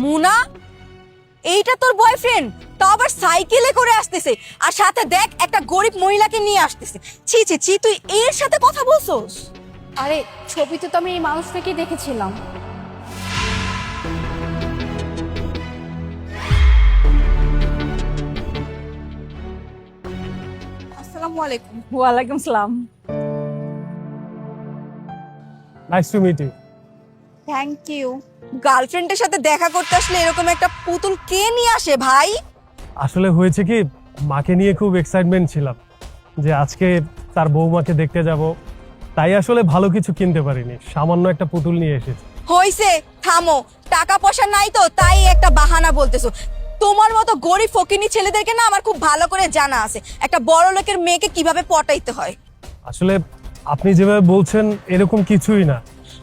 মুনা এইটা তোর বয়ফ্রেন্ড তা আবার সাইকেলে করে আসতেছে। আর সাথে দেখ একটা গরিব মহিলাকে নিয়ে আসতেছে। ছি ছি ছি তুই এর সাথে কথা বলছোস? আরে ছবিতে তো আমি এই মানুষটাকে দেখেছিলাম। আসসালামু আলাইকুম। ওয়ালাইকুম সালাম। Nice to meet you thank you গার্লফ্রেন্ডের সাথে দেখা করতে আসলে এরকম একটা পুতুল কে নিয়ে আসে ভাই? আসলে হয়েছে কি মাকে নিয়ে খুব এক্সাইটমেন্ট ছিলাম যে আজকে তার বৌমাকে দেখতে যাব। তাই আসলে ভালো কিছু কিনতে পারিনি সামান্য একটা পুতুল নিয়ে এসেছি। হইছে থামো টাকা পয়সা নাই তো তাই একটা বাহানা বলতেছো। তোমার মতো গরিব ফকিনি ছেলেদেরকে না আমার খুব ভালো করে জানা আছে একটা বড় লোকের মেয়েকে কীভাবে পটাইতে হয়? আসলে আপনি যেভাবে বলছেন এরকম কিছুই না।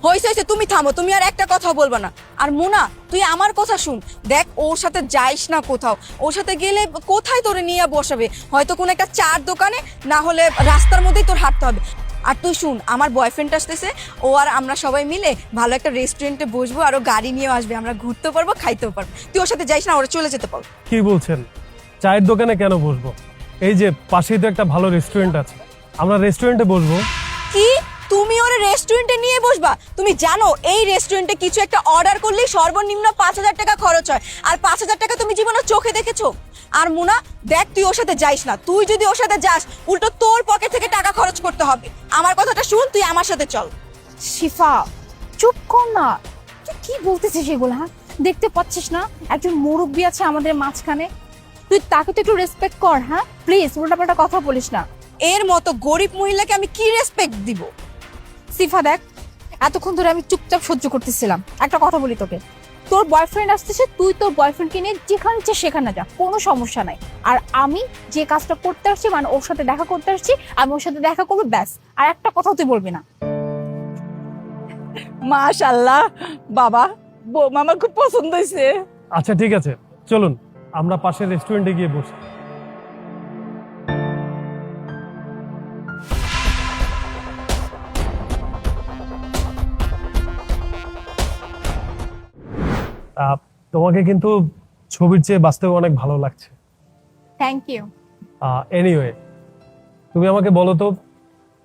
হয়েছে হয়েছে তুমি থামো তুমি আর একটা কথা বলব না। আর মোনা তুই আমার কথা শুন। দেখ ওর সাথে যাইস না কোথাও। ওর সাথে গেলে কোথায় তোরে নিয়ে বসাবে? হয়তো কোনো একটা চার দোকানে না হলে রাস্তার মধ্যেই তোর হাঁটতে হবে। আর তুই শুন আমার বয়ফ্রেন্ড আসতেছে ও আর আমরা সবাই মিলে ভালো একটা রেস্টুরেন্টে বসবো আর ও গাড়ি নিয়ে আসবে আমরা ঘুরতে পারব খাইতেও পারব। তুই ওর সাথে যাইস না ওরা চলে যেতে পারব। কি বলছেন? চায়ের দোকানে কেন বসবো? এই যে পাশেই তো একটা ভালো রেস্টুরেন্ট আছে। আমরা রেস্টুরেন্টে বসবো। কি? তুমি ওর বসবা। তুমি জানো এই রেস্টুরেন্টে কিছু একটা অর্ডার করলেই সর্বনিম্ন পাঁচ হাজার টাকা খরচ হয়। আর পাঁচ হাজার টাকা তুমি জীবনে চোখে দেখেছ। আর মুনা দেখ তুই ওর সাথে যাইস না। তুই যদি ওর সাথে যাস উল্টো তোর পকেট থেকে টাকা খরচ করতে হবে। আমার কথাটা শুন তুই আমার সাথে চল। শিফা চুপ কর না। তুই কি বলতেছিস এগুলো হ্যাঁ? দেখতে পাচ্ছিস না? একজন মুরব্বী আছে আমাদের মাঝখানে। তুই তাকে তো একটু রেসপেক্ট কর হ্যাঁ? প্লিজ উল্টাপাল্টা কথা বলিস না। এর মতো গরিব মহিলাকে আমি কি রেসপেক্ট দিব? সিফা দেখ এতক্ষণ ধরে আমি চুপচাপ সহ্য করতেছিলাম। একটা কথা বলি তোকে। তোর বয়ফ্রেন্ড আসতেছে তুই তোর বয়ফ্রেন্ডকে নিয়ে যেখানে ইচ্ছে সেখানে যা কোনো সমস্যা নাই। আর আমি যে কাজটা করতে আসছি মানে ওর সাথে দেখা করতে আসছি আমি ওর সাথে দেখা করব ব্যাস। আর একটা কথাও তুই বলবি না। মাশাল্লাহ বাবা বৌমা আমার খুব পছন্দ হয়েছে আচ্ছা ঠিক আছে। চলুন আমরা পাশের রেস্টুরেন্টে গিয়ে বসি। তোমাকে কিন্তু ছবির চেয়ে বাস্তবে অনেক ভালো লাগছে। থ্যাংক ইউ এনিওয়ে তুমি আমাকে বলো তো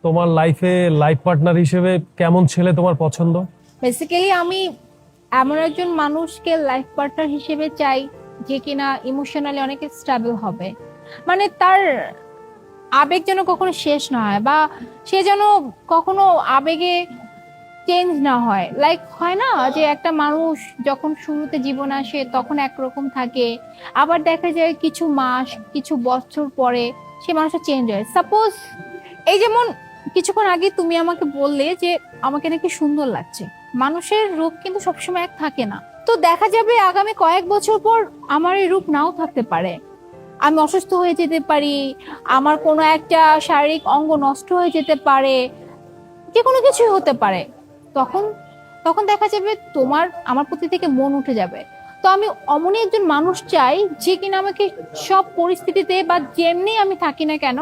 তোমার লাইফে লাইফ পার্টনার হিসেবে কেমন ছেলে তোমার পছন্দ? বেসিক্যালি আমি এমন একজন মানুষকে লাইফ পার্টনার হিসেবে চাই যে কিনা ইমোশনালি অনেক স্টেবল হবে। মানে তার আবেগ যেন কখনো শেষ না হয় বা সে যেন কখনো আবেগে চেঞ্জ না হয়। লাইক হয় না যে একটা মানুষ যখন শুরুতে জীবন আসে তখন একরকম থাকে। আবার দেখা যায় কিছু মাস, কিছু বছর পরে সে মানুষটা চেঞ্জ হয়। সাপোজ এই যেমন কিছুক্ষণ আগে তুমি আমাকে বললে যে আমাকে নাকি সুন্দর লাগছে। মানুষের রূপ কিন্তু সবসময় এক থাকে না। তো দেখা যাবে আগামী কয়েক বছর পর আমার এই রূপ নাও থাকতে পারে। আমি অসুস্থ হয়ে যেতে পারি, আমার কোনো একটা শারীরিক অঙ্গ নষ্ট হয়ে যেতে পারে যে কোনো কিছুই হতে পারে। তখন তখন দেখা যাবে তোমার আমার প্রতি থেকে মন উঠে যাবে। তো আমি অমনই একজন মানুষ চাই যে কিনা আমাকে সব পরিস্থিতিতে বা যেমনি আমি থাকি না কেন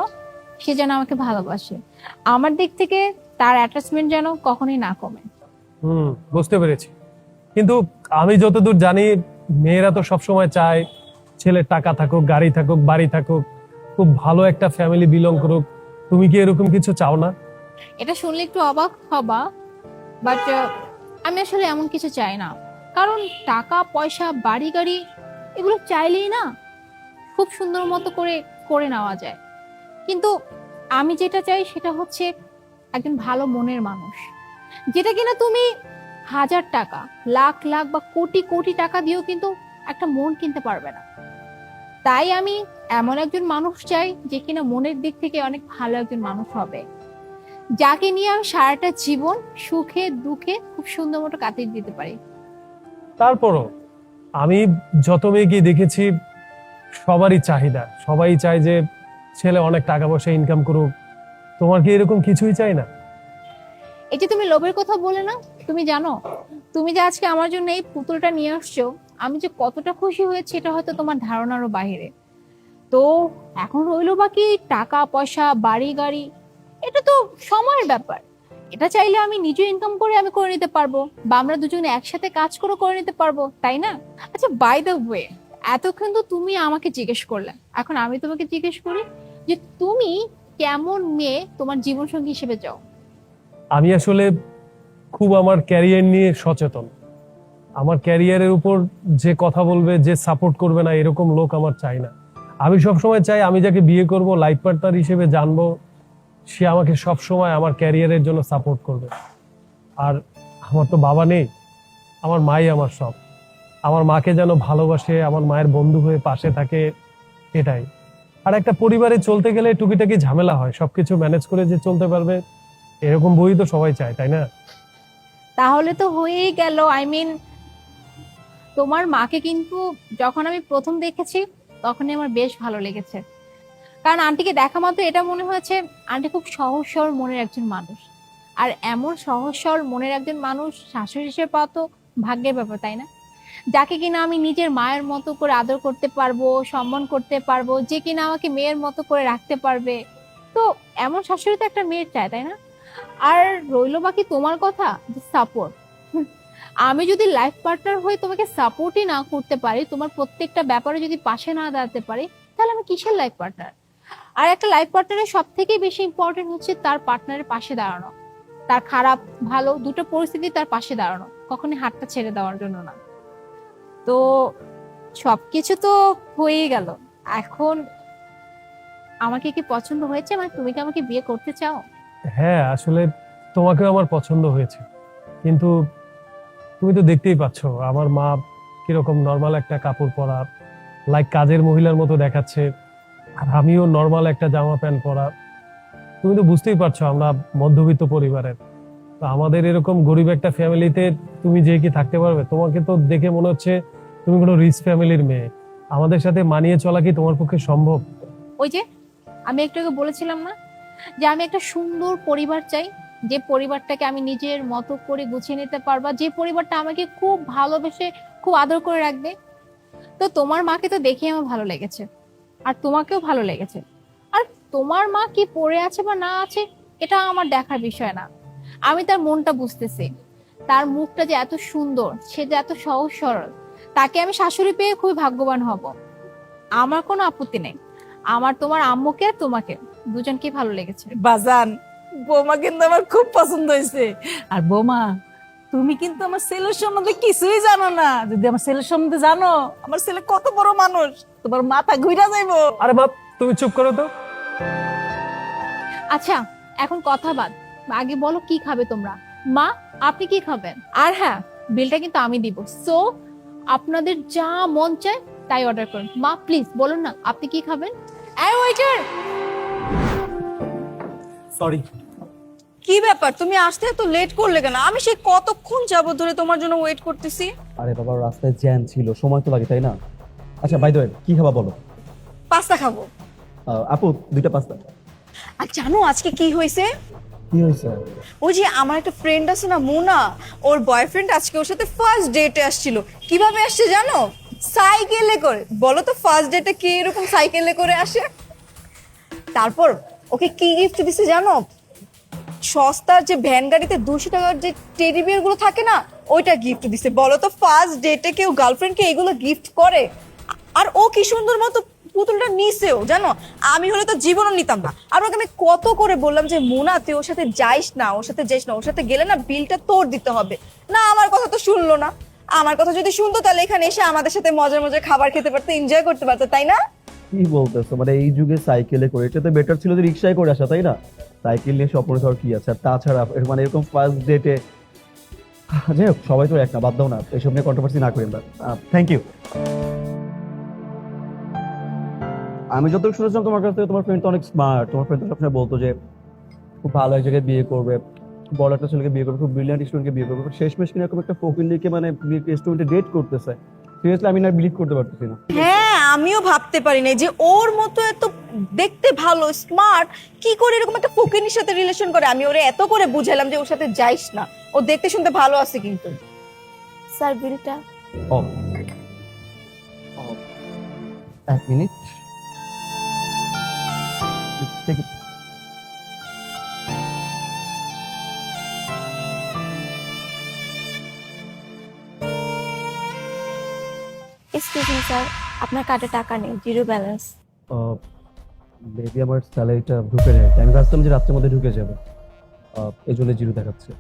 সে যেন আমাকে ভালোবাসে। আমার দিক থেকে তার অ্যাটাচমেন্ট যেন কখনোই না কমে। হুম বুঝতে পেরেছি। কিন্তু আমি যতদূর জানি মেয়েরা তো সবসময় চায় ছেলের টাকা থাকুক গাড়ি থাকুক বাড়ি থাকুক খুব ভালো একটা ফ্যামিলি বিলং করুক। তুমি কি এরকম কিছু চাও না? এটা শুনলে একটু অবাক হবা। বাট আমি আসলে এমন কিছু চাই না। কারণ টাকা, পয়সা, বাড়ি, গাড়ি, এগুলো চাইলেই না খুব সুন্দর মতো করে করে নেওয়া যায়। কিন্তু আমি যেটা চাই সেটা হচ্ছে একজন ভালো মনের মানুষ। যেটা কিনা তুমি হাজার টাকা, লাখ লাখ বা কোটি কোটি টাকা দিয়েও কিন্তু একটা মন কিনতে পারবে না। তাই আমি এমন একজন মানুষ চাই যে কিনা মনের দিক থেকে অনেক ভালো একজন মানুষ হবে। যাকে নিয়ে আমি সারাটা জীবন সুখে দুঃখে খুব সুন্দর মতো কাটিয়ে দিতে পারি। তারপরও আমি যত মেয়েকে দেখেছি সবারই চাহিদা। সবাই চায় যে ছেলে অনেক টাকা পয়সা ইনকাম করুক। তোমার কি এরকম কিছুই চাই না? এই যে তুমি লোভের কথা বলে না তুমি জানো? তুমি যে আজকে আমার জন্য এই পুতুলটা নিয়ে আসছো আমি যে কতটা খুশি হয়েছি এটা হয়তো তোমার ধারণারও বাইরে। তো এখন রইল বাকি টাকা পয়সা বাড়ি গাড়ি এটা তো সময়ের ব্যাপার। এটা চাইলে আমি নিজে ইনকাম করে আমি করে নিতে পারব বা আমরা দুজনে একসাথে কাজ করে করে নিতে পারব, তাই না? আচ্ছা বাই দ্য ওয়ে এতক্ষণ তো তুমি আমাকে জিজ্ঞেস করলে। এখন আমি তোমাকে জিজ্ঞেস করি যে তুমি কেমন মেয়ে তোমার জীবনসঙ্গী হিসেবে চাও আমি আসলে খুব আমার ক্যারিয়ার নিয়ে সচেতন। আমার ক্যারিয়ারের উপর যে কথা বলবে, যে সাপোর্ট করবে না, এরকম লোক আমার চাই না। আমি সবসময় চাই আমি যাকে বিয়ে করব লাইফ পার্টনার হিসেবে জানব সে আমাকে সব সময় আমার ক্যারিয়ারের জন্য সাপোর্ট করবে। আর আমার তো বাবা নেই, আমার মাই আমার সব। আমার মাকে যেন ভালোবাসে, আমার মায়ের বন্ধু হয়ে পাশে থাকে, এটাই। আর একটা পরিবারে চলতে গেলে টুকিটাকি ঝামেলা হয়, সবকিছু ম্যানেজ করে যে চলতে পারবে, এরকম বই তো সবাই চায়, তাই না? তাহলে তো হয়েই গেল। আই মিন তোমার মাকে কিন্তু যখন আমি প্রথম দেখেছি, তখনই আমার বেশ ভালো লেগেছে। কারণ আন্টিকে দেখা মাত্র এটা মনে হয়েছে, আন্টি খুব সহজ সরল মনের একজন মানুষ। আর এমন সহজ সরল মনের একজন মানুষ শাশুড়ি হিসেবে পাওয়া তো ভাগ্যের ব্যাপার, তাই না? যাকে কিনা আমি নিজের মায়ের মতো করে আদর করতে পারব, সম্মান করতে পারব, যে কিনা আমাকে মেয়ের মতো করে রাখতে পারবে। তো এমন শাশুড়ি তো একটা মেয়ের চায়, তাই না? আর রইল বাকি তোমার কথা, যে সাপোর্ট আমি যদি লাইফ পার্টনার হয়ে তোমাকে সাপোর্টই না করতে পারি, তোমার প্রত্যেকটা ব্যাপারে যদি পাশে না দাঁড়াতে পারি, তাহলে আমি কিসের লাইফ পার্টনার আর একটা লাইফ পার্টনারের সব থেকে বেশি ইম্পর্টেন্ট হচ্ছে তার পার্টনারের পাশে দাঁড়ানো। তার খারাপ, ভালো দুটো পরিস্থিতি তার পাশে দাঁড়ানো। কখনই হাতটা ছেড়ে দেওয়ার জন্য না। তো সবকিছু তো হয়েই গেল। এখন আমাকে কি পছন্দ হয়েছে? মানে তুমি কি আমাকে বিয়ে করতে চাও? হ্যাঁ আসলে তোমাকেও আমার পছন্দ হয়েছে। কিন্তু তুমি তো দেখতেই পাচ্ছ, আমার মা কীরকম নর্মাল একটা কাপড় পরা লাইক কাজের মহিলার মতো দেখাচ্ছে। আর আমিও নর্মাল একটা জামা প্যান্ট পরা। তুমি তো বুঝতেই পারছ আমরা মধ্যবিত্ত পরিবারের। তো আমাদের এরকম গরিব একটা ফ্যামিলিতে তুমি যে কি থাকতে পারবে? তোমাকে তো দেখে মনে হচ্ছে তুমি কোনো রিচ ফ্যামিলির মেয়ে। আমাদের সাথে মানিয়ে চলা কি তোমার পক্ষে সম্ভব? ওই যে, আমি একটু আগে বলেছিলাম না? যে আমি একটা সুন্দর পরিবার চাই। যে পরিবারটাকে আমি নিজের মতো করে গুছিয়ে নিতে পারবা। যে পরিবারটা আমাকে খুব ভালোবেসে, খুব আদর করে রাখবে। তো তোমার মাকে তো দেখে আমার ভালো লেগেছে। আর তোমাকেও ভালো লেগেছে। আর তোমার মা কি পড়ে আছে বা না আছে এটা আমার দেখার বিষয় না। আমি তার মনটা বুঝতেছি। তার মুখটা যে এত সুন্দর সে যে এত সহজ সরল তাকে আমি শাশুড়ি পেয়ে খুবই ভাগ্যবান হব। আমার কোনো আপত্তি নেই। আমার তোমার আম্মুকে আর তোমাকে দুজনকে ভালো লেগেছে। বাজান বৌমা কিন্তু আমার খুব পছন্দ হয়েছে। আর বৌমা তুমি কিন্তু আমার ছেলের সম্বন্ধে কিছুই জানো না। যদি আমার ছেলের সম্বন্ধে জানো আমার ছেলে কত বড় মানুষ তোমার মাথা ঘুরা যাইবো। আরে বাপ তুমি চুপ করো তো। আচ্ছা এখন কথা বাদ। আগে বলো কি খাবে তোমরা? মা আপনি কি খাবেন? আর হ্যাঁ বিলটা কিন্তু আমি দিব। সো আপনাদের যা মন চায় তাই অর্ডার করুন। মা প্লিজ বলুন না আপনি কি খাবেন? এই ওয়েটার সরি কি ব্যাপার? তুমি আসতে এত লেট করলে কেন? আমি সে কতক্ষণ যাবত ধরে তোমার জন্য ওয়েট করতেছি? আরে বাবা রাস্তায় জ্যাম ছিল সময় তো লাগে তাই না? আচ্ছা বাই দ্য কি খাবা বলো? পাস্তা খাব। আহ, আপু দুইটা পাস্তা। আর জানো আজকে কি হয়েছে? কি হয়েছে? ওই যে আমার একটা ফ্রেন্ড আছে না মোনা ওর বয়ফ্রেন্ড আজকে ওর সাথে ফার্স্ট ডেটে আসছিল। কীভাবে আসছে জানো? সাইকেলে করে। বলো তো ফার্স্ট ডেটে কি এরকম সাইকেলে করে আসে? তারপর ওকে কি গিফট দিছে জানো? সস্তার যে ভ্যান গাড়িতে দুশো টাকার যে টেডি গুলো থাকে না, ওইটা গিফট দিছে। বলো তো ফার্স্ট ডেটে কেউ গার্লফ্রেন্ডকে এগুলো গিফট করে? আর ও কি সুন্দর মতো পুতুলটা নিছেও, জানো? আমি হলে তো জীবনও নিতাম না। আর ওকে আমি কত করে বললাম যে, মোনা, তুই ওর সাথে যাইস না, ওর সাথে যাইস না, ওর সাথে গেলে না বিলটা তোর দিতে হবে। না, আমার কথা তো শুনলো না। আমার কথা যদি শুনতো, তাহলে এখানে এসে আমাদের সাথে মজার মজার খাবার খেতে পারতো এনজয় করতে পারতো, তাই না? কি বলতেছো? মানে এই যুগে সাইকেলে করে, এটা তো বেটার ছিল যে রিক্সায় করে আসা, তাই না? সাইকেল নিয়ে স্বপ্ন ধর কি আছে? আর তাছাড়া মানে এরকম ফার্স্ট ডেটে যাই হোক, সবাই তো এক না, বাদ দাও না, এসব নিয়ে কন্ট্রোভার্সি না করি আমরা। থ্যাংক ইউ আমি যতটুকু শুনেছিলাম, তোমার কাছ থেকে তোমার ফ্রেন্ড তো অনেক স্মার্ট তোমার ফ্রেন্ড তো সবসময় বলতো যে খুব ভালো এক জায়গায় বিয়ে করবে, বড় একটা ছেলেকে বিয়ে করবে, খুব ব্রিলিয়ান্ট স্টুডেন্টকে বিয়ে করবে শেষ মেশ কিনা এরকম একটা মানে স্টুডেন্টে ডেট করতেছে। সিরিয়াসলি আমি না বিলিভ করতে পারতেছি না। হ্যাঁ আমিও ভাবতে পারি না যে ওর মতো এত দেখতে ভালো স্মার্ট কি করে এরকম একটা ফকিনির সাথে রিলেশন করে? আমি ওরে এত করে বুঝাইলাম যে ওর সাথে যাইস না। ও দেখতে শুনতে ভালো আছে কিন্তু। স্যার বিলটা। ও এক মিনিট। Excuse me, sir. আপনার কার্ডে টাকা নেই জিরো ব্যালেন্স মেবি আমার স্যালারিটা ঢুকে নেয়। আমি ভাবছিলাম যে রাত্রের মধ্যে ঢুকে যাবে। এই জন্য জিরো দেখাচ্ছে।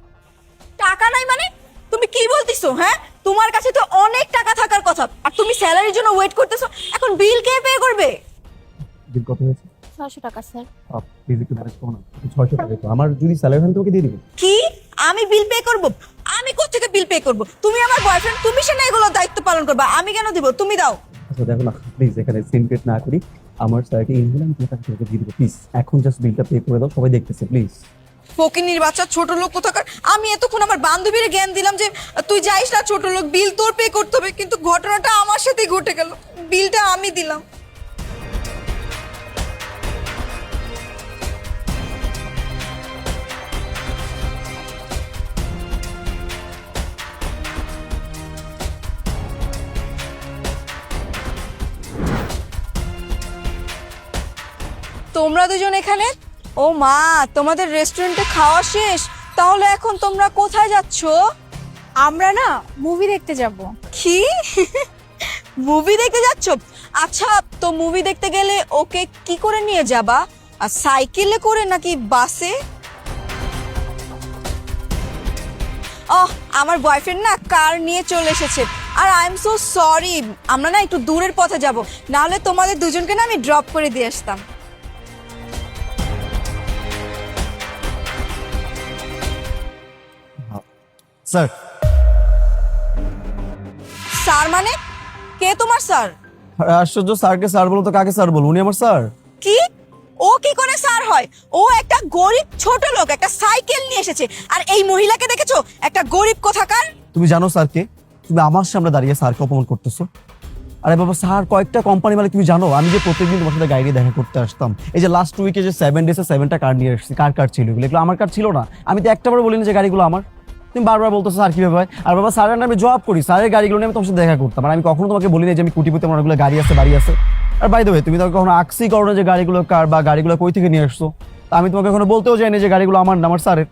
টাকা নাই মানে? তুমি কি বলতিছো হ্যাঁ? তোমার কাছে তো অনেক টাকা থাকার কথা। আর তুমি স্যালারির জন্য ওয়েট করতেছো এখন বিল কে পে করবে? বিল কত হয়েছে? ছশো টাকা স্যার প্লিজ একটু ম্যানেজ করো না। ছয়শো টাকা তো আমার যদি স্যালারি হয় তোমাকে দিয়ে দিবো। কি? আমি বিল পে করব? আমি কোথেকে বিল পে করব? তুমি আমার বয়ফ্রেন্ড তুমি সে না এগুলো দায়িত্ব পালন করবা। আমি কেন দিব? তুমি দাও। আচ্ছা প্লিজ এখানে সিনক্রেট না করি। আমার স্যারকে ইন আমি দিয়ে দেবো প্লিজ এখন জাস্ট বিলটা পে করে দাও, সবাই দেখতেছে প্লিজ ফকিনির বাচ্চা ছোট লোক কোথাকার? আমি এতক্ষণ আমার বান্ধবীর জ্ঞান দিলাম যে, তুই যাইস না ছোট লোক বিল তোর পে করতে হবে। কিন্তু ঘটনাটা আমার সাথেই ঘটে গেল। বিলটা আমি দিলাম। তোমরা দুজন এখানে? ও মা তোমাদের রেস্টুরেন্টে খাওয়া শেষ। তাহলে এখন তোমরা কোথায় যাচ্ছ? আমরা না মুভি দেখতে যাব। কি? মুভি দেখতে যাচ্ছ? আচ্ছা তো মুভি দেখতে গেলে ওকে কি করে নিয়ে যাবা? আর সাইকেলে করে নাকি বাসে? ওহ আমার বয়ফ্রেন্ড না কার নিয়ে চলে এসেছে। আর আই এম সো সরি আমরা না একটু দূরের পথে যাব। নাহলে তোমাদের দুজনকে না আমি ড্রপ করে দিয়ে আসতাম। স্যার। স্যার মানে? কে তোমার স্যার? আশ্চর্য স্যারকে স্যার বলো তো কাকে স্যার বলো উনি আমার স্যার। কি? ও কি করে স্যার হয়? ও একটা গরিব ছোট লোক একটা সাইকেল নিয়ে এসেছে। আর এই মহিলাকে দেখেছ? একটা গরিব কোথাকার? তুমি জানো স্যারকে তুমি আমার সামনে দাঁড়িয়ে স্যারকে অপমান করতেছো। আরে বাবা স্যার কয়েকটা কোম্পানি মানে তুমি জানো? আমি যে প্রত্যেকদিন তোমার সাথে গাড়ি দেখা করতে আসতাম। এই যে লাস্ট উইকে যে সেভেন ডেসে সেভেনটা কার নিয়ে এসেছি কার কার ছিল এগুলো? এগুলো আমার কার ছিল না। আমি তো একটা বার বলিনি যে গাড়িগুলো আমার। তুমি বারবার বলতেছো, স্যার, কীভাবে হয়? আর বাবা, স্যারের নামে জব করি। স্যারের গাড়িগুলো নিয়ে আমি তোমার সাথে দেখা করতাম। আর আমি কখনো তোমাকে বলি না যে আমি কুটিপুতে আমার অনেকগুলো গাড়ি আছে, বাড়ি আছে। আর বাই দেবে তুমি তোমাকে কখনো আকসি করো না যে গাড়িগুলো কার বা গাড়িগুলো কই থেকে নিয়ে আসছো। তা আমি তোমাকে এখনও বলতেও যাইনি যে গাড়িগুলো আমার না, আমার স্যারের।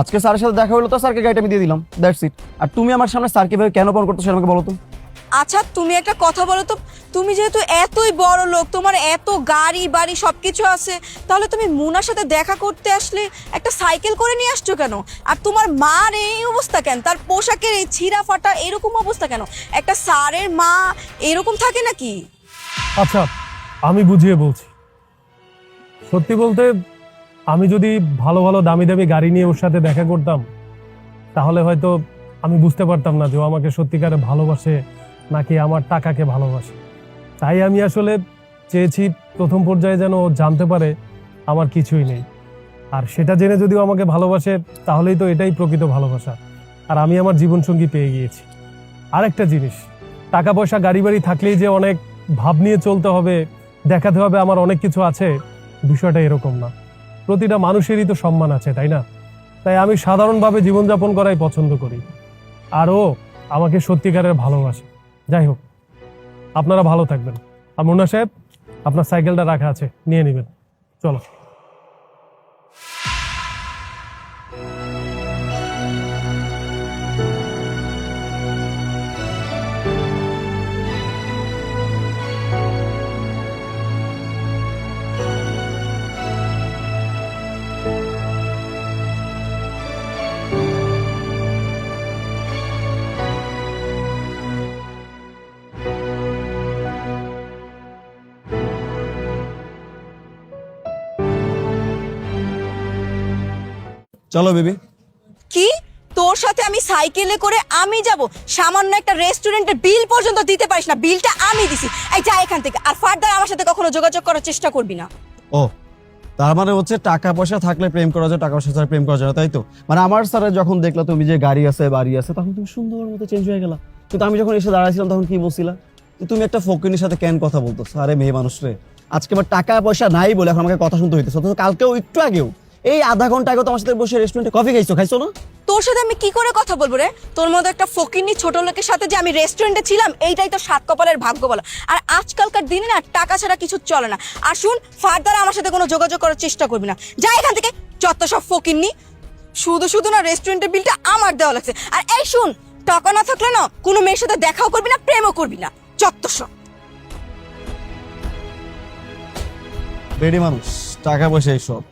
আজকে স্যারের সাথে দেখা হলো তো, স্যারকে গাড়িটা আমি দিয়ে দিলাম। দ্যাটস ইট আর তুমি আমার সামনে স্যারকে ভাবে কেন ফোন করতো সেটা আমাকে বলো তো। আচ্ছা তুমি একটা কথা বলো তো, তুমি যেহেতু এতই বড় লোক, তোমার এত গাড়ি বাড়ি সব কিছু আছে, তাহলে তুমি মুনার সাথে দেখা করতে আসলে একটা সাইকেল করে নিয়ে আসছো কেন? আর তোমার মার এই অবস্থা কেন? তার পোশাকের এই ছিঁড়া ফাটা এরকম অবস্থা কেন? একটা স্যারের মা এরকম থাকে নাকি? আচ্ছা আমি বুঝিয়ে বলছি। সত্যি বলতে, আমি যদি ভালো ভালো দামি দামি গাড়ি নিয়ে ওর সাথে দেখা করতাম, তাহলে হয়তো আমি বুঝতে পারতাম না যে ও আমাকে সত্যিকারে ভালোবাসে নাকি আমার টাকাকে ভালোবাসে? তাই আমি আসলে চেয়েছি প্রথম পর্যায়ে যেন ও জানতে পারে আমার কিছুই নেই। আর সেটা জেনে যদিও আমাকে ভালোবাসে, তাহলেই তো এটাই প্রকৃত ভালোবাসা। আর আমি আমার জীবনসঙ্গী পেয়ে গিয়েছি। আরেকটা জিনিস টাকা পয়সা গাড়ি বাড়ি থাকলেই যে অনেক ভাব নিয়ে চলতে হবে, দেখাতে হবে আমার অনেক কিছু আছে, বিষয়টা এরকম না। প্রতিটা মানুষেরই তো সম্মান আছে, তাই না? তাই আমি সাধারণভাবে জীবনযাপন করাই পছন্দ করি। আর ও আমাকে সত্যিকারের ভালোবাসে। যাই হোক আপনারা ভালো থাকবেন। আর মুন্না সাহেব, আপনার সাইকেলটা রাখা আছে, নিয়ে নেবেন। চলো। চলো বেবি। কি? তোর সাথে আমি সাইকেলে করে আমি যাব? সামান্য একটা রেস্টুরেন্টের বিল পর্যন্ত দিতে পারিস না বিলটা আমি দিছি। এই যা এখান থেকে। আর ফার্দার আমার সাথে কখনো যোগাযোগ করার চেষ্টা করবি না। ও তার মানে হচ্ছে টাকা পয়সা থাকলে প্রেম করা যায় টাকা পয়সা ছাড়া প্রেম করা যায় তাই তো? মানে আমার স্যারের যখন দেখলা তুমি যে গাড়ি আছে বাড়ি আছে তখন তুমি সুন্দর মতো চেঞ্জ হয়ে গেলা। কিন্তু আমি যখন এসে দাঁড়াইছিলাম তখন কি বলছিলা? তুমি একটা ফকিনের সাথে কেন কথা বলতো আরে মেয়ে মানুষ রে। আজকে আমার টাকা পয়সা নাই বলে এখন আমাকে কথা শুনতে হইতেছে অথচ কালকেও একটু আগেও এই আধা ঘণ্টা আগে তোমার সাথে বসে রেস্টুরেন্টে কফি খাইছো খাইছো না? তোর সাথে আমি কি করে কথা বলব রে? তোর মতো একটা ফকিন্নি ছোট লোকের সাথে যে আমি রেস্টুরেন্টে ছিলাম এইটাই তো সাত কপালের ভাগ্য বলো। আর আজকালকার দিনে না টাকা ছাড়া কিছু চলে না। আর শুন ফার্দার আমার সাথে কোনো যোগাযোগ করার চেষ্টা করবি না। যা এখান থেকে যত সব ফকিন্নি শুধু শুধু না রেস্টুরেন্টের বিলটা আমার দেওয়া লাগছে। আর এই শুন টাকা না থাকলে না কোনো মেয়ের সাথে দেখাও করবি না প্রেমও করবি না। চত্বর সব। বেডি মানুষ টাকা পয়সা এইসব